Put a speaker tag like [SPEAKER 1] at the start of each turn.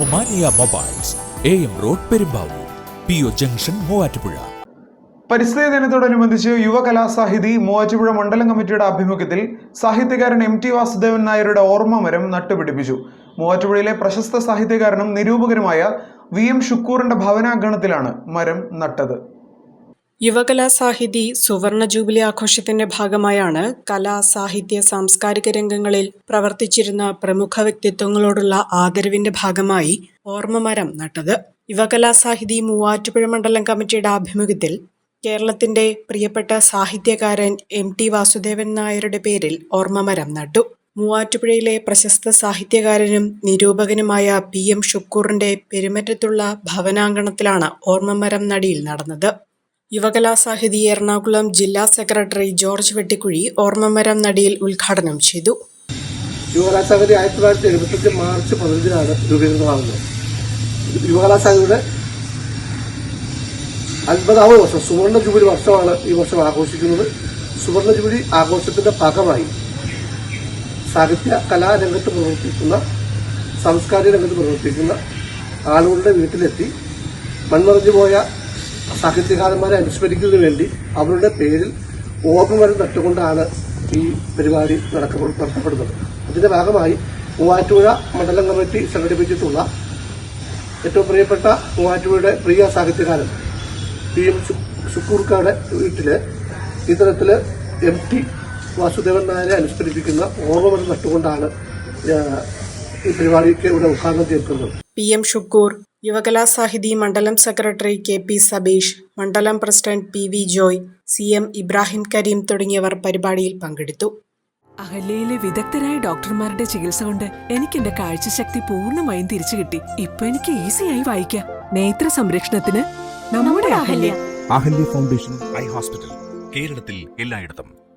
[SPEAKER 1] Omania mobiles A M road Perumbavoor P O junction Muvattupuzha.
[SPEAKER 2] പരിസ്ഥിതി ദിനത്തോടനുബന്ധിച്ച് യുവകലാസാഹിതി മൂവാറ്റുപുഴ മണ്ഡലം കമ്മിറ്റിയുടെ ആഭിമുഖ്യത്തിൽ സാഹിത്യകാരൻ എം ടി വാസുദേവൻ നായരുടെ ഓർമ്മ മരം നട്ടുപിടിപ്പിച്ചു. മൂവാറ്റുപുഴയിലെ പ്രശസ്ത സാഹിത്യകാരനും നിരൂപകരുമായ വി എം ഷുക്കൂറിന്റെ ഭവനാഗണത്തിലാണ് മരം നട്ടത്.
[SPEAKER 3] യുവകലാ സാഹിതി സുവർണ ജൂബിലി ആഘോഷത്തിന്റെ ഭാഗമായാണ് കലാ സാഹിത്യ സാംസ്കാരിക രംഗങ്ങളിൽ പ്രവർത്തിച്ചിരുന്ന പ്രമുഖ വ്യക്തിത്വങ്ങളോടുള്ള ആദരവിന്റെ ഭാഗമായി ഓർമ്മമരം നട്ടത്. യുവകലാ സാഹിതി മൂവാറ്റുപുഴ മണ്ഡലം കമ്മിറ്റിയുടെ ആഭിമുഖ്യത്തിൽ കേരളത്തിന്റെ പ്രിയപ്പെട്ട സാഹിത്യകാരൻ എം ടി വാസുദേവൻ നായരുടെ പേരിൽ ഓർമ്മമരം നട്ടു. മൂവാറ്റുപുഴയിലെ പ്രശസ്ത സാഹിത്യകാരനും നിരൂപകനുമായ പി എം ഷുക്കൂറിന്റെ പെരുമറ്റത്തുള്ള ഭവനാങ്കണത്തിലാണ് ഓർമ്മമരം നടിയിൽ നടന്നത്. യുവകലാസാഹിതി എറണാകുളം ജില്ലാ സെക്രട്ടറി ജോർജ് വെട്ടിക്കുഴി ഓർമ്മമരം നടിയിൽ ഉദ്ഘാടനം ചെയ്തു.
[SPEAKER 4] യുവകലാസാഹിതി ആയിരത്തി തൊള്ളായിരത്തി എഴുപത്തഞ്ച് മാർച്ച് പതിനഞ്ചിനാണ് രൂപീകൃതമാകുന്നത് യുവകലാസാഹിതിയുടെ അൻപതാമത് വർഷം സുവർണ ജൂബിലി വർഷമാണ് ഈ വർഷം ആഘോഷിക്കുന്നത്. സുവർണ ജൂബിലി ആഘോഷത്തിന്റെ ഭാഗമായി സാഹിത്യ കലാരംഗത്ത് പ്രവർത്തിക്കുന്ന സാംസ്കാരിക രംഗത്ത് പ്രവർത്തിക്കുന്ന ആളുകളുടെ വീട്ടിലെത്തി മൺമറഞ്ഞു പോയ സാഹിത്യകാരന്മാരെ അനുസ്മരിക്കുന്നതിന് വേണ്ടി അവരുടെ പേരിൽ ഓർമ്മമരം നട്ടുകൊണ്ടാണ് ഈ പരിപാടി നടത്തപ്പെടുന്നത്. അതിന്റെ ഭാഗമായി മൂവാറ്റുപുഴ മണ്ഡലം കമ്മിറ്റി സംഘടിപ്പിച്ചിട്ടുള്ള ഏറ്റവും പ്രിയപ്പെട്ട മൂവാറ്റുപുഴയുടെ പ്രിയ സാഹിത്യകാരൻ പി എം ശുക്കൂർക്കയുടെ വീട്ടിൽ ഇത്തരത്തിൽ എം ടി വാസുദേവൻ നായരെ അനുസ്മരിപ്പിക്കുന്ന ഓർമ്മമരം നട്ടുകൊണ്ടാണ് ഈ പരിപാടിക്ക് ഇവിടെ ഉദ്ഘാടനം ചെയ്യപ്പെടുന്നത്
[SPEAKER 3] പി എം ഷുക്കൂർ. യുവകലാ സാഹിതി മണ്ഡലം സെക്രട്ടറി കെ പി സബീഷ് മണ്ഡലം president P V Joy C M Ibrahim Kareem തുടങ്ങിയവർ പരിപാടിയിൽ പങ്കെടുത്തു.
[SPEAKER 5] അഹല്യയിലെ വിദഗ്ധരായ ഡോക്ടർമാരുടെ ചികിത്സ കൊണ്ട് എനിക്ക് എന്റെ കാഴ്ചശക്തി പൂർണമായും തിരിച്ചു കിട്ടി. ഇപ്പൊ എനിക്ക് ഈസിയായി വായിക്കാം. നേത്ര സംരക്ഷണത്തിന് നമ്മുടെ Ahalya.
[SPEAKER 6] Ahalya foundation eye hospital കേരളത്തിൽ എല്ലായിടത്തും.